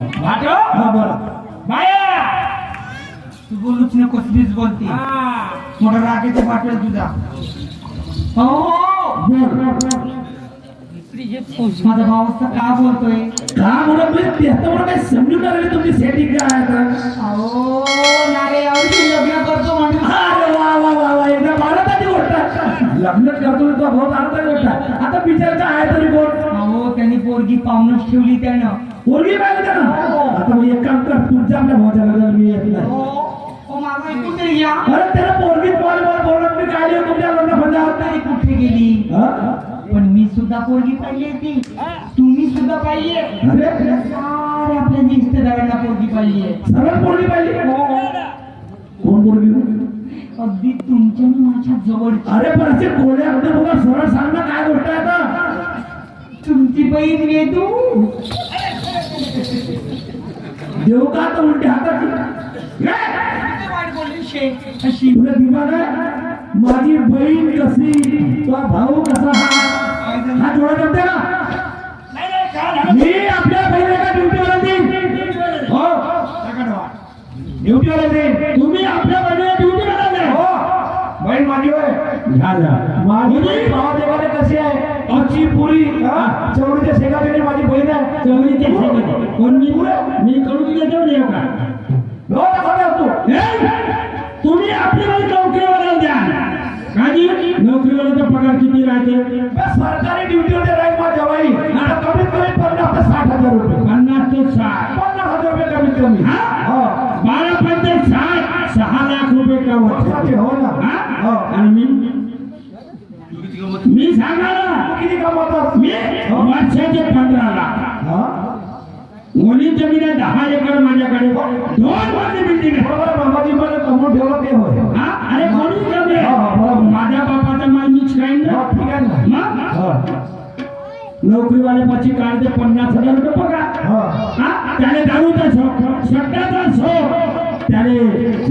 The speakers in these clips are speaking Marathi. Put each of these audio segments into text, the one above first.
हा बोला. तू बोलूच मीच बोलते. हा. मोठा पाठवेल तुझा. हो. बोल माझा भाऊ असं का बोलतोय? का म्हणून मी त्याचं म्हणून काही समजून तुमची सेटिंग काय आहे तर? अहो नारे यावर्षी लग्न करतो म्हणजे अरे वा वा वा वा एकदा भारताची गोष्ट. आहे. लग्न करतो तो बहुत आनंदाची गोष्ट. आहे आता बिचारचा आहे तरी कोण अहो त्यांनी पोरगी पाहुणच ठेवली त्यानं. पोरगी पाहिजे ना? आता मी एक काम कर तुमच्या आपल्या भावाच्या लग्नाला मी येत नाही ओ माझं ऐकून तरी घ्या अरे त्याला पोरगी बोल बोल बोलत मी काय लिहू तुमच्या लग्न तरी म्हणजे कुठे गेली? हा? पण मी सुद्धा पोरगी पाहिली होती. तुम्ही सुद्धा पाहिली अरे? सारे आपल्या रिश्तेदारांना पोरगी पाहिली आहे. सरळ पोरगी पाहिजे कोण पोरगी? अगदी तुमच्या आणि माझ्या जवळची. अरे पण असे कोण्या आपल्या बघा सरळ सांग ना काय गोष्ट आहे आता. तुमची बहीण वेदू देऊ का तर उलटी हाताची हे? वाईट बोलली शे अशी तुला दिमाग आहे. माझी बहीण कशी तुझा भाऊ कसा हा? हा जोडा जमते ना? मी आपल्या बहिणीला ड्युटीवर देईन. हो. ड्युटीवर देईन. झालं. माझी बहीण भावादेवाने कशी आहे? आमची पुरी. चवळीच्या शेगावीने माझी बहीण आहे. चवळीच्या शेगावी कोण मी? मी कडून देतो देऊ का? हो दाखवले तू तुम्ही आपली बाई नोकरीवर द्या. काजी नोकरीवर पगार किती राहते? सरकारी ड्युटीवर राहील माझ्या बाई आता कमीत कमी पन्नास ते साठ हजार रुपये पन्नास ते साठ पन्नास हजार रुपये कमीत कमी हो बारा पंचे साठ सहा लाख रुपये का वर्षाचे हो ना आणि मी मी सांगा ना किती कमवतो मी वर्षाचे पंधरा लाख मुली जमीन आहे दहा एकर माझ्याकडे दोन मजली बिल्डिंग आहे बाबाजी मला कमवून ठेवलं ते होय हा? अरे कोणी कमी आहे? माझ्या बापाचा माल मीच खाईन ना ठीक आहे मग नोकरीवाल्यापाशी काढते पन्नास हजार रुपये पगार हा? त्याने दारूचा शौक सट्ट्याचा शौक त्याने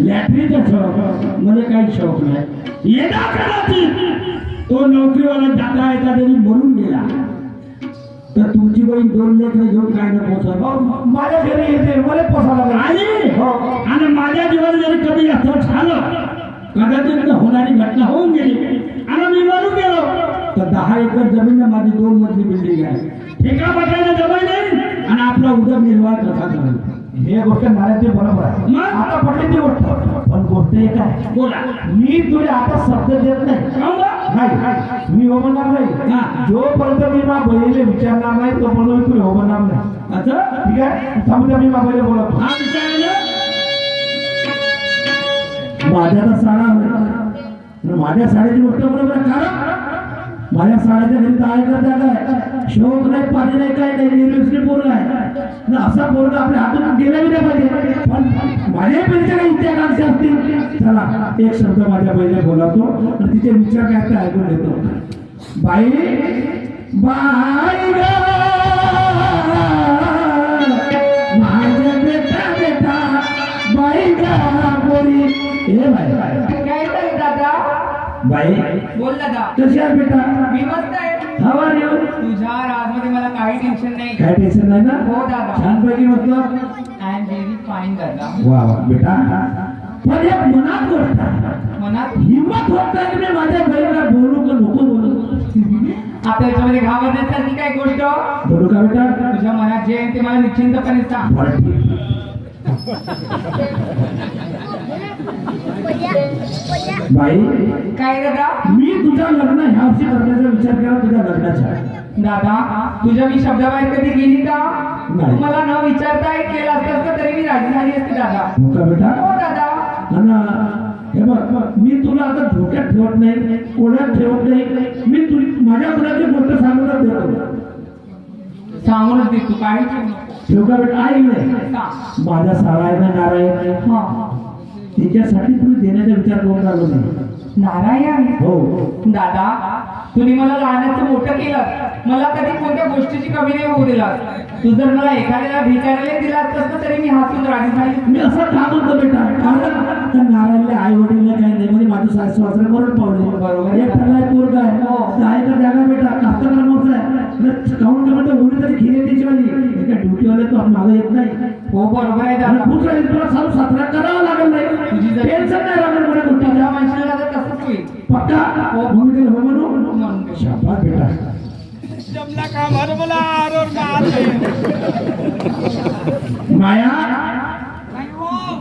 लॅटरीचा शौक मला काही शौक नाही येणार कदाचित तो नोकरीवाला जाता येता त्यांनी मरून गेला तर तुमची बहीण दोन लेकर घेऊन काय न पोचत माझ्या घरी येते मला पोसायला आणि आणि माझ्या जीवन जरी कधी असं झालं कदाचित होणारी घटना होऊन गेली. आणि मी मरून गेलो. तर दहा एकर जमीन माझी दोन मजली बिल्डिंग आहे. ठेका बसायला जमाई नाही आणि आपला उदरनिर्वाह कसा करायचा. हे गोष्ट नारायणची बरोबर आहे आता पडली ती गोष्ट. पण गोष्ट एक आहे. बोला. मी तुझे आता शब्द देत नाही. नाही. मी हो म्हणणार नाही. जोपर्यंत मी माझ्या बहिणीला विचारणार नाही तोपर्यंत मी तुला हो म्हणणार नाही. अच्छा ठीक आहे? थांबूया मी माझ्या बहिणीला बोलतो माझ्या साडा. माझ्या साड्याची गोष्ट बरोबर आहे. कारण माझ्या साड्याच्या घरी काय? करता काय शोक नाही पाणी नाही काय नाही निर्व्यसनी पोरगा आहे असा पोरगा आपल्या हातून गेला बी नाही पाहिजे. पण माझ्या बहिणीच्या काही इच्छाकांक्षा असतील. चला एक शब्द माझ्या बहिणीला बोलावतो आणि तिचे विचार काय ते ऐकून घेतो. बाई बाई बाई बोल दादा कशी आहे बेटा. मी मस्त आहे. you? तुझ्या राजमध्ये मला काही टेन्शन नाही. काय टेन्शन नाही ना? हो दादा. छानपैकी मस्त. आय एम व्हेरी फाईन दादा. वा वा बेटा. पण एक मनात गोष्ट. मनात? हिंमत होत नाही मी माझ्या बहिणीला बोलू का नको बोलू? आपल्या याच्यामध्ये घाबरण्यासारखी काय गोष्ट? बोलू का बेटा? तुझ्या मनात जे आहे ते मला निश्चिंतपणे सांग. बाई काय दादा? मी तुझं लग्न ह्या वर्षी करण्याचा विचार केला तुझ्या लग्नाचा. दादा तुझ्या मी शब्दाबाहेर कधी गेली का? नाही. मला न विचारता एक केलं असतं असतं तरी मी राजी झाली असते दादा. हो का बेटा? हो दादा. हे बघ मी तुला आता धोक्यात ठेवत नाही कोणात ठेवत नाही. मी तु माझ्या मुलाची गोष्ट सांगूनच देतो. सांगूनच दे तू काही ठेव का बेटा? आई नाही. माझा सारायण नारायण हा. तिच्यासाठी तुम्ही देण्याचा विचार करून राहिलो नाही. नारायण हो. दादा तुम्ही मला लहानाचं मोठं केलं. मला कधी कोणत्या गोष्टीची कमी नाही होऊ दिला तू जर मला एखाद्याला भिकाऱ्याला दिला असतं तरी मी हातून राजी झाली मी असं का म्हणतो बेटा. कारण त्या नारायणला आई वडील काही नाही. म्हणजे माझं सासू सासरे मरण पावले. बरोबर. एक ठरलाय पोरगा आहे. हो. दहा एकर जागा बेटा. कास्तकार मोठा आहे. काउंट म्हणतो उडी तरी खिरे त्याची वाली एका ड्युटीवाले तो मागं येत नाही. हो बरोबर आहे दादा. वेळेस तुला साफ साजरा करावा लागेल नाही. टेन्शन नाही लागेल म्हणे तुझ्या कुठला माणसाला तसंच होईल. पक्का? हो हो म्हणून. शाबास बेटा. जमला का भर मला आरोर? माया?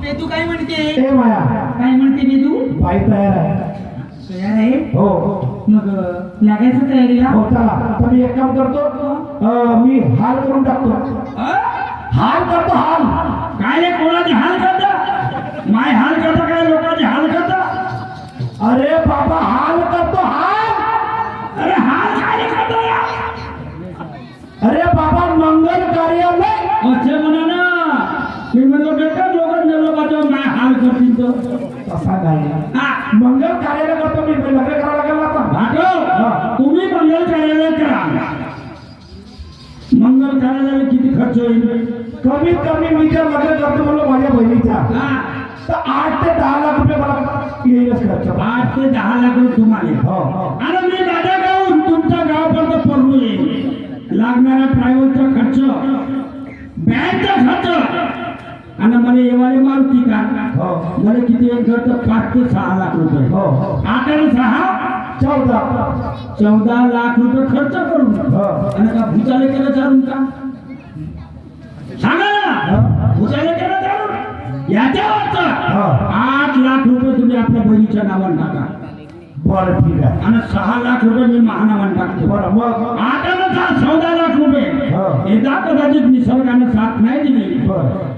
बेदू काय म्हणते? ए माया. काय म्हणते बेदू बाई तयार आहे. तयार आहे? हो. मग लागायचं तयारीला? हो चला. मी एक काम करतो. मी हाल करून टाकतो. हाल करतो हाल. काय रे कोणाचे हाल करता? माय हाल करता काय? लोकांचे हाल करता? अरे बाबा हाल करतो हाल. अरे हाल काय करता? अरे बाबा मंगल कार्यालय. असे म्हणा ना. मी म्हणलो बेटा लोकांच्या लोकांचं माय हाल करतील तर. तसा हा. मंगल कार्यालय करतो मी लग्न करावं लागेल आता. भाटो तुम्ही मंगल कार्यालय करा. मंगल कार्यालयाला किती खर्च होईल कमीत कमी मी जर लग्न करतो म्हणलं माझ्या बहिणीचा हा. तर आठ ते दहा लाख रुपये मला येईलच खर्च. आठ ते दहा लाख रुपये तुम्हाला. हो हो. आणि मी माझ्या गावून तुमच्या गावापर्यंत पडू येईल लागणारा ट्रॅव्हलचा खर्च बँकचा खर्च. आणि मला येवाले मारुती का? हो. मला किती एक खर्च पाच ते सहा लाख रुपये. हो हो. आठ आणि सहा? चौदा. चौदा लाख रुपये खर्च करून. हो. आणि का भूताले केलं चालून का? सांगा याच्या. आठ लाख रुपये तुम्ही आपल्या बहिणीच्या नावाने टाका. बरं ठीक आहे. आणि सहा लाख रुपये मी महानावाने टाकतो. बरं मग? सहा चौदा लाख रुपये. एकदा कदाचित निसर्गाने साथ नाही दिली.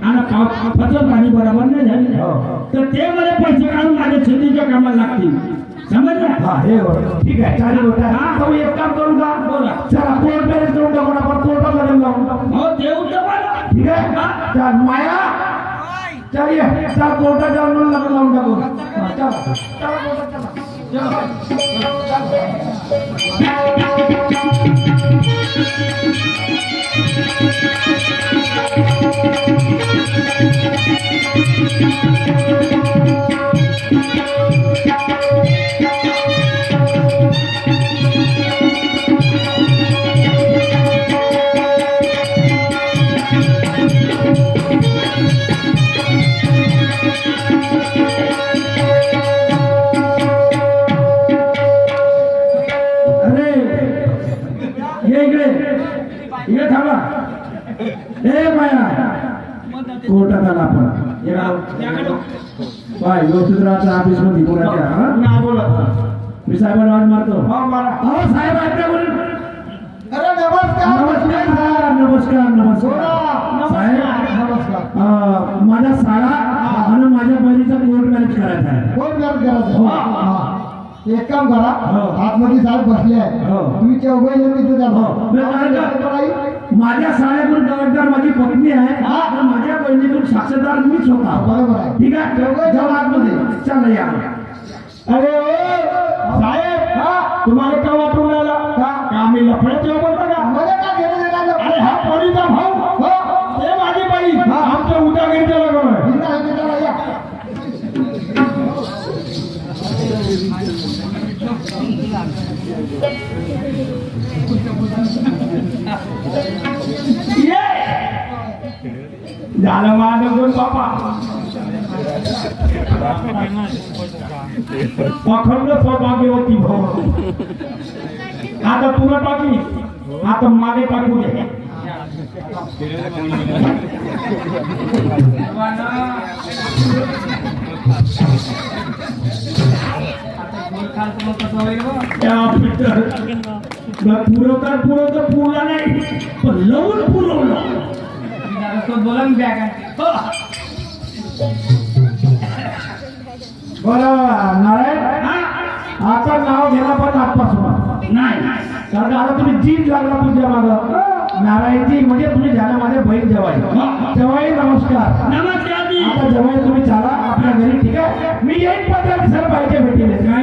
आणि पाव- फसल पाणी बरोबर नाही झाली. हो. तर ते मला पैसे काढून माझ्या शेतीच्या कामाला लागतील. समजलं? ठीक आहे. चालेल हा. एक काम करू का? बोला. चला कोर्ट मॅरेज करून टाकू ना आपण कोर्टात लग्न लावून हो देऊ तर मला ठीक आहे चल माया चल ये चल कोर्टात जाऊन लग्न लावून टाकू हा, चला चला कोर्टात अरे ये इकडे. इकडे थांबा. ए माया. कोर्टात आला आपण. बाय व्यवस्थित राहायचं ऑफिसमध्ये कोणाच्या हा? बोला. मी साहेबांना आवाज मारतो. हो साहेब ऐका बोलून. नमस्कार. नमस्कार नमस्कार नमस्कार साहेब नमस्कार अं, माझा साडा आणि माझ्या बहिणीचा कोर्ट मॅरेज करायचा आहे कोण मॅरेज करायचं हो. हा. एक काम करा हो. आतमध्ये साहेब बसले आहे. हो. तुम्ही चौघे हो. मी काय माझ्या साड्याकडून जबाबदार माझी पत्नी आहे. हा. माझ्या बहिणीकडून साक्षीदार मीच होता. बरोबर आहे. ठीक आहे? चौघे जाऊ आतमध्ये. चला या. अरे साहेब हा तुम्हाला का झालं माझं दोन बापा अखंड सौभाग्यवती भाऊ आता तुला टाकी आता मागे टाकू दे त्या पितर पुरवतात पुरवतात पुरला नाही पण लवून पुरवलं बोला मी बॅग आणते बरं नारायण. हा? आता नाव घ्यायला पण आजपासून. नाही. कारण आता तुम्ही जीव लागला तुमच्या मागं. नारायणजी म्हणजे तुम्ही झाला माझ्या बहीण जवाई जवाई नमस्कार. नमस्कार आता जवाई तुम्ही चला आपल्या घरी ठीक आहे? मी येईन पंधरा दिवसाला पाहिजे भेटीले. काय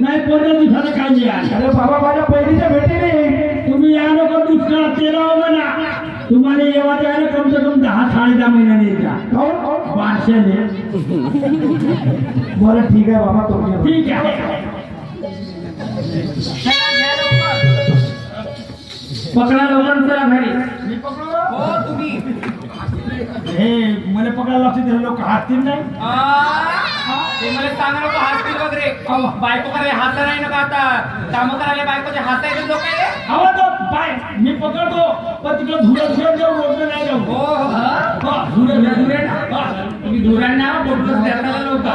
नाही पंधरा दिवसाला काय अरे बाबा माझ्या बहिणीच्या भेटीने तुम्ही या नको दुष्काळ तेरा म्हणा. तुम्हाला आहे ना कम से कम दहा साडे दहा महिन्याने येत्या. काहून? काहून? बारशेने बरं ठीक आहे बाबा तुमच्या ठीक आहे. पकडा लवकर चला घरी. हे मला पकडायला लागते ते लोक हाततील नाही. ते मला सांगा नको हसतील वगैरे बायको करायला हात नाही नका आता. काम करायला बायकोचे हात आहे लोक? आहे पाय. मी पकडतो पण तिकडे धुरं धुरं जाऊ रोडनं नाही जाऊ. हो हो. हा, धुरं हा. तुम्ही धुऱ्यांना बोटलं द्यायला नव्हतं?